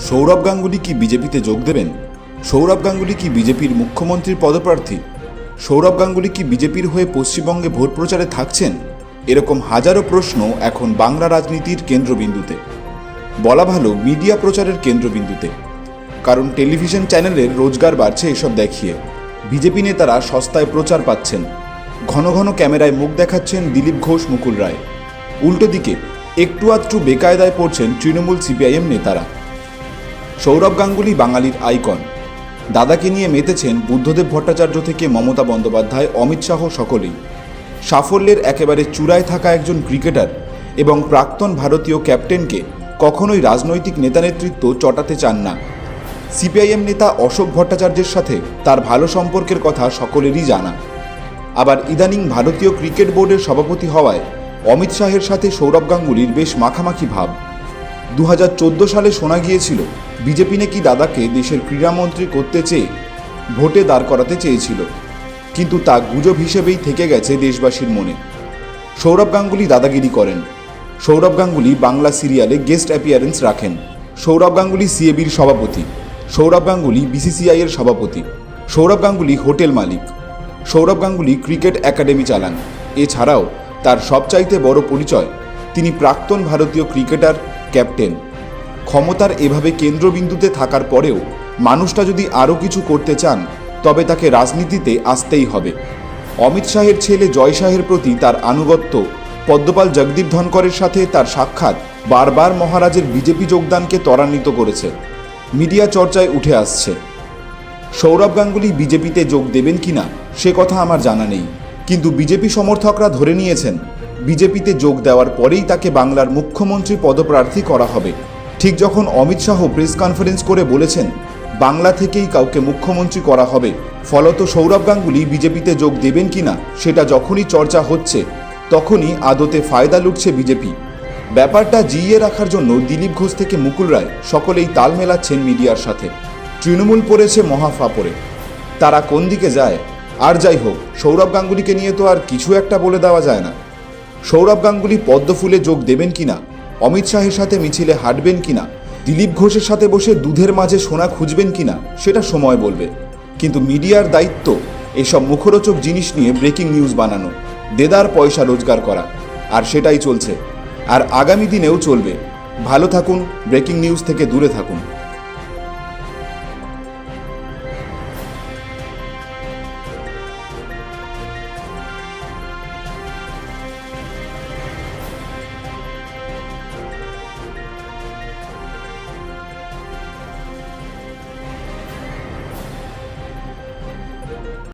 সৌরভ গাঙ্গুলি কি বিজেপিতে যোগ দেবেন? সৌরভ গাঙ্গুলি কি বিজেপির মুখ্যমন্ত্রীর পদপ্রার্থী? সৌরভ গাঙ্গুলি কি বিজেপির হয়ে পশ্চিমবঙ্গে ভোট প্রচারে থাকছেন? এরকম হাজারো প্রশ্ন এখন বাংলা রাজনীতির কেন্দ্রবিন্দুতে। বলা ভালো মিডিয়া প্রচারের কেন্দ্রবিন্দুতে। কারণ টেলিভিশন চ্যানেলের রোজগার বাড়ছে এসব দেখিয়ে। বিজেপি নেতারা সস্তায় প্রচার পাচ্ছেন। ঘন ঘন ক্যামেরায় মুখ দেখাচ্ছেন দিলীপ ঘোষ, মুকুল রায়। উল্টো দিকে একটু আধটু বেকায়দায় পড়ছেন তৃণমূল সিপিআইএম নেতারা। সৌরভ গাঙ্গুলি বাঙালির আইকন। দাদাকে নিয়ে মেতেছেন বুদ্ধদেব ভট্টাচার্য থেকে মমতা বন্দ্যোপাধ্যায়, অমিত শাহ সকলেই। সাফল্যের একেবারে চূড়ায় থাকা একজন ক্রিকেটার এবং প্রাক্তন ভারতীয় ক্যাপ্টেনকে কখনোই রাজনৈতিক নেতা নেতৃত্ব চটাতে চান না। সিপিআইএম নেতা অশোক ভট্টাচার্যের সাথে তার ভালো সম্পর্কের কথা সকলেরই জানা। আবার ইদানিং ভারতীয় ক্রিকেট বোর্ডের সভাপতি হওয়ায় অমিত শাহের সাথে সৌরভ গাঙ্গুলির বেশ মাখামাখি ভাব। দু হাজার চোদ্দ সালে শোনা গিয়েছিল, বিজেপি নাকি দাদাকে দেশের ক্রীড়ামন্ত্রী করতে চেয়ে ভোটে দাঁড় করাতে চেয়েছিল। কিন্তু তা গুজব হিসেবেই থেকে গেছে দেশবাসীর মনে। সৌরভ গাঙ্গুলি দাদাগিরি করেন। সৌরভ গাঙ্গুলি বাংলা সিরিয়ালে গেস্ট অ্যাপিয়ারেন্স রাখেন। সৌরভ গাঙ্গুলি সিএবির সভাপতি। সৌরভ গাঙ্গুলি বিসিসিআই এর সভাপতি। সৌরভ গাঙ্গুলি হোটেল মালিক। সৌরভ গাঙ্গুলি ক্রিকেট একাডেমি চালান। এছাড়াও তার সবচাইতে বড় পরিচয়, তিনি প্রাক্তন ভারতীয় ক্রিকেটার, ক্যাপ্টেন। ক্ষমতার এভাবে কেন্দ্রবিন্দুতে থাকার পরেও মানুষটা যদি আরও কিছু করতে চান, তবে তাকে রাজনীতিতে আসতেই হবে। অমিত শাহের ছেলে জয় শাহের প্রতি তার আনুগত্য, পদ্মপাল জগদীপ ধনকরের সাথে তার সাক্ষাৎ বারবার মহারাজের বিজেপি যোগদানকে ত্বরান্বিত করেছে। মিডিয়া চর্চায় উঠে আসছে। সৌরভ গাঙ্গুলি বিজেপিতে যোগ দেবেন কিনা, সে কথা আমার জানা নেই। কিন্তু বিজেপি সমর্থকরা ধরে নিয়েছেন, বিজেপিতে যোগ দেওয়ার পরেই তাকে বাংলার মুখ্যমন্ত্রী পদপ্রার্থী করা হবে। ঠিক যখন অমিত শাহ প্রেস কনফারেন্স করে বলেছেন, বাংলা থেকেই কাউকে মুখ্যমন্ত্রী করা হবে, ফলত সৌরভ গাঙ্গুলি বিজেপিতে যোগ দেবেন কিনা, সেটা যখনই চর্চা হচ্ছে, তখনই আদতে ফায়দা লুটছে বিজেপি। ব্যাপারটা জিইয়ে রাখার জন্য দিলীপ ঘোষ থেকে মুকুল রায় সকলেই তাল মেলাচ্ছেন মিডিয়ার সাথে। তৃণমূল পড়েছে মহা ফাপড়ে তারা কোন দিকে যায় আর যাই হোক, সৌরভ গাঙ্গুলিকে নিয়ে তো আর কিছু একটা বলে দেওয়া যায় না। সৌরভ গাঙ্গুলি পদ্মফুলে যোগ দেবেন কিনা, অমিত শাহের সাথে মিছিলে হাঁটবেন কিনা, দিলীপ ঘোষের সাথে বসে দুধের মাঝে সোনা খুঁজবেন কিনা, সেটা সময় বলবে। কিন্তু মিডিয়ার দায়িত্ব এসব মুখরোচক জিনিস নিয়ে ব্রেকিং নিউজ বানানো, দেদার পয়সা রোজগার করা, আর সেটাই চলছে। আর আগামী দিনেও চলবে। ভালো থাকুন, ব্রেকিং নিউজ থেকে দূরে থাকুন।